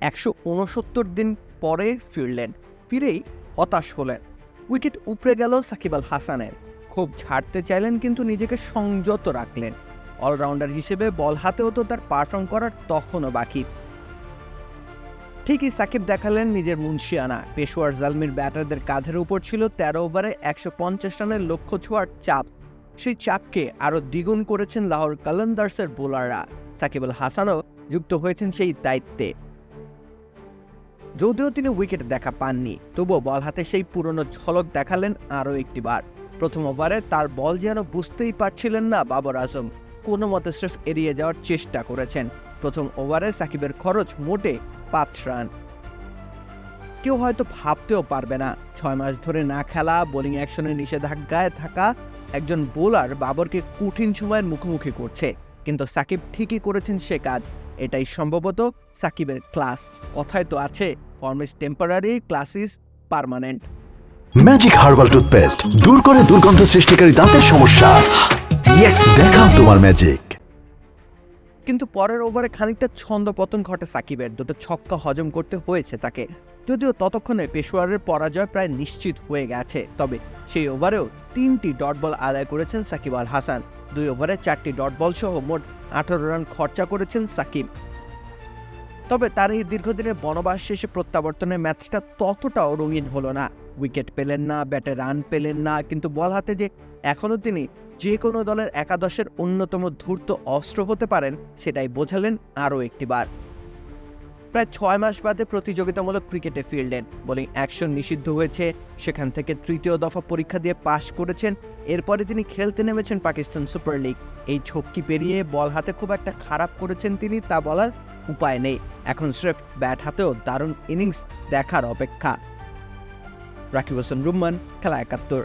একশো উনসত্তর দিন পরে ফিরলেন, ফিরেই হতাশ হলেন। উইকেট উপড়ে গেল সাকিব আল হাসানের। খুব ছাড়তে চাইলেন কিন্তু নিজেকে সংযত রাখলেন। অলরাউন্ডার হিসেবে বল হাতেও তো তার পারফর্ম করার তখনও বাকি। ঠিকই সাকিব দেখালেন নিজের মুন্সিয়ানা। পেশোয়ার জালমির ব্যাটারদের কাঁধের উপর ছিল তেরো ওভারে একশো পঞ্চাশ রানের লক্ষ্য ছোঁয়ার চাপ। সেই চাপকে আরও দ্বিগুণ করেছেন লাহোর কালান্দার্সের বোলাররা। সাকিব আল হাসানও যুক্ত হয়েছেন সেই দায়িত্বে। যদিও তিনি উইকেট দেখা পাননি, তবুও বল হাতে সেই পুরনো ঝলক দেখালেন আরও একটিবার। প্রথম ওভারে তার বল যেন বুঝতেই পারছিলেন না বাবর আজম, কোনো মতে স্রেফ এড়িয়ে যাওয়ার চেষ্টা করেছেন। প্রথম ওভারে সাকিবের খরচ মোটে পাঁচ রান। কেউ হয়তো ভাবতেও পারবে না, ছয় মাস ধরে না খেলা, বোলিং অ্যাকশনের নিষেধাজ্ঞায় থাকা একজন বোলার বাবরকে কঠিন সময়ের মুখোমুখি করছে। কিন্তু সাকিব ঠিকই করেছেন সে কাজ। এটাই সম্ভবত সাকিবের ক্লাস কথায় তো আছে form is temporary class is permanent magic herbal toothpaste দূর করে দুর্গন্ধ সৃষ্টিকারী দাঁতের সমস্যা। ইয়েস দেখাও তোমার ম্যাজিক কিন্তু পরের ওভারে খানিকটা ছন্দপতন ঘটে সাকিবের। দুটো ছক্কা হজম করতে হয়েছে তাকে। যদিও ততক্ষণে পেশোয়ারের পরাজয় প্রায় নিশ্চিত হয়ে গেছে। তবে সেই ওভারেও তিনটি ডট বল আদায় করেছেন সাকিব আল হাসান। দুই ওভারে চারটি ডট বল সহ মোট আঠারো রান খরচা করেছেন সাকিব। তবে তার এই দীর্ঘদিনের বনবাস শেষে প্রত্যাবর্তনের ম্যাচটা ততটাও রঙিন হলো না। উইকেট পেলেন না, ব্যাটে রান পেলেন না, কিন্তু বল হাতে যে এখনও তিনি যে কোনো দলের একাদশের অন্যতম ধূর্ত অস্ত্র হতে পারেন, সেটাই বোঝালেন আরও একটিবার প্রায় ছয় মাস বাদে প্রতিযোগিতামূলক ক্রিকেটে ফিরলেন। বোলিং অ্যাকশন নিষিদ্ধ হয়েছে। সেখান থেকে তৃতীয় দফা পরীক্ষা দিয়ে পাশ করেছেন। এরপরে তিনি খেলতে নেমেছেন পাকিস্তান সুপার লিগ। এই ঝক্কি পেরিয়ে বল হাতে খুব একটা খারাপ করেছেন তিনি, তা বলার উপায় নেই। এখন স্রেফ ব্যাট হাতেও দারুণ ইনিংস দেখার অপেক্ষা। রাকিব হোসেন, রুম্মান, খেলা একাত্তর।